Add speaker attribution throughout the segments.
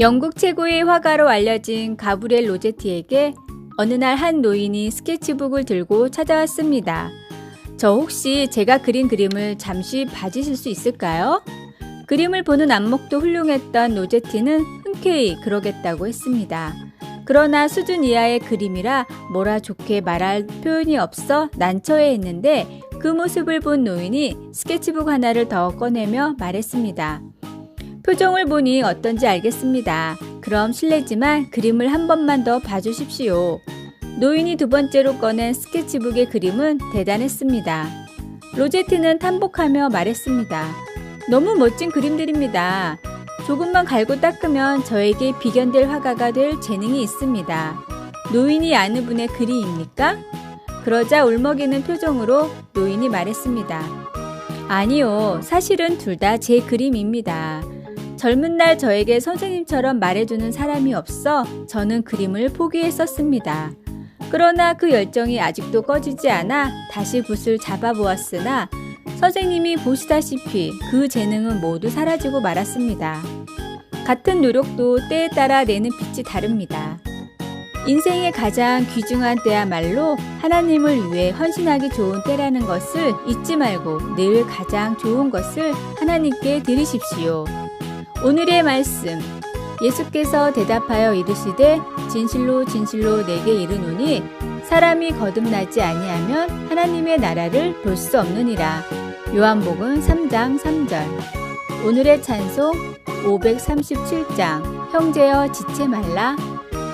Speaker 1: 영국 최고의 화가로 알려진 가브리엘 로제티에게 어느 날 한 노인이 스케치북을 들고 찾아왔습니다. 저 혹시 제가 그린 그림을 잠시 봐주실 수 있을까요? 그림을 보는 안목도 훌륭했던 로제티는 흔쾌히 그러겠다고 했습니다. 그러나 수준 이하의 그림이라 뭐라 좋게 말할 표현이 없어 난처해 했는데 그 모습을 본 노인이 스케치북 하나를 더 꺼내며 말했습니다. 표정을 보니 어떤지 알겠습니다. 그럼 실례지만 그림을 한 번만 더 봐주십시오. 노인이 두 번째로 꺼낸 스케치북의 그림은 대단했습니다. 로제트는 탐복하며 말했습니다. 너무 멋진 그림들입니다. 조금만 갈고 닦으면 저에게 비견될 화가가 될 재능이 있습니다. 노인이 아는 분의 글이입니까? 그러자 울먹이는 표정으로 노인이 말했습니다. 아니요, 사실은 둘 다 제 그림입니다. 젊은 날 저에게 선생님처럼 말해주는 사람이 없어 저는 그림을 포기했었습니다. 그러나 그 열정이 아직도 꺼지지 않아 다시 붓을 잡아보았으나 선생님이 보시다시피 그 재능은 모두 사라지고 말았습니다. 같은 노력도 때에 따라 내는 빛이 다릅니다. 인생의 가장 귀중한 때야말로 하나님을 위해 헌신하기 좋은 때라는 것을 잊지 말고 늘 가장 좋은 것을 하나님께 드리십시오. 오늘의 말씀. 예수께서 대답하여 이르시되 진실로 진실로 내게 이르노니 사람이 거듭나지 아니하면 하나님의 나라를 볼 수 없느니라. 요한복음 3장 3절. 오늘의 찬송 537장 형제여 지체 말라.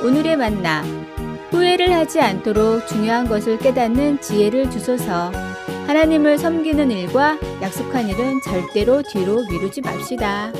Speaker 1: 오늘의 만나 후회를 하지 않도록 중요한 것을 깨닫는 지혜를 주소서. 하나님을 섬기는 일과 약속한 일은 절대로 뒤로 미루지 맙시다.